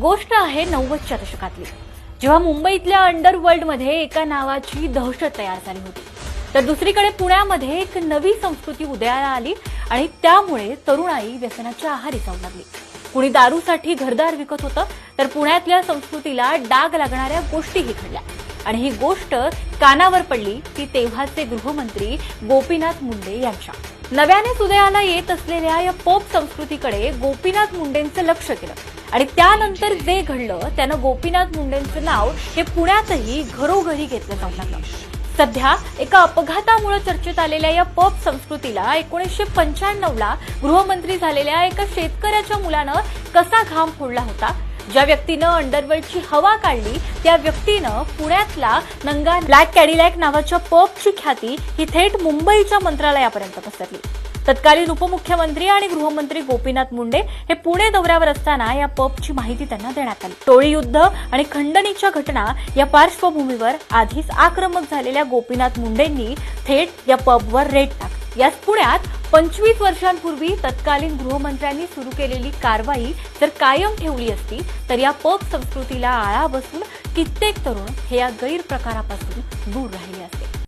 गोष्ट आहे नव्वदच्या दशकातली. जेव्हा मुंबईतल्या अंडरवर्ल्डमध्ये एका नावाची दहशत तयार झाली होती. तर दुसरीकडे पुण्यामध्ये एक नवी संस्कृती उदयाला आली आणि त्यामुळे तरुणाई व्यसनाच्या आहारी जाऊ लागली. कुणी दारूसाठी घरदार विकत होतं तर पुण्यातल्या संस्कृतीला डाग लागणाऱ्या गोष्टीही घडल्या. आणि ही गोष्ट कानावर पडली ती तेव्हाचे गृहमंत्री गोपीनाथ मुंडे यांच्या. नव्याने उदयाला येत असलेल्या या पोप संस्कृतीकडे गोपीनाथ मुंडेंचं लक्ष गेलं. आणि त्यानंतर जे घडलं त्यानं गोपीनाथ मुंडेंचं नाव हे पुण्यातही घरोघरी घेतलं जाऊ लागलं सध्या एका अपघातामुळे चर्चेत आलेल्या या पब संस्कृतीला एकोणीसशे पंच्याण्णव ला गृहमंत्री झालेल्या एका शेतकऱ्याच्या मुलानं कसा घाम फोडला होता? ज्या व्यक्तीनं अंडरवर्ल्डची हवा काढली त्या व्यक्तीनं पुण्यातला नंगा ब्लॅक कॅडिलॅक नावाच्या पबची ख्याती ही थेट मुंबईच्या मंत्रालयापर्यंत पसरली. तत्कालीन उपमुख्यमंत्री आणि गृहमंत्री गोपीनाथ मुंडे हे पुणे दौऱ्यावर असताना या पबची माहिती त्यांना देण्यात आली. टोळी युद्ध आणि खंडणीच्या घटना या पार्श्वभूमीवर आधीच आक्रमक झालेल्या गोपीनाथ मुंडेंनी थेट या पबवर रेड टाकली. याच पुण्यात पंचवीस वर्षांपूर्वी तत्कालीन गृहमंत्र्यांनी सुरू केलेली कारवाई जर कायम ठेवली असती तर या पब संस्कृतीला आळा बसून कित्येक तरुण हे या गैरप्रकारापासून दूर राहिले असते.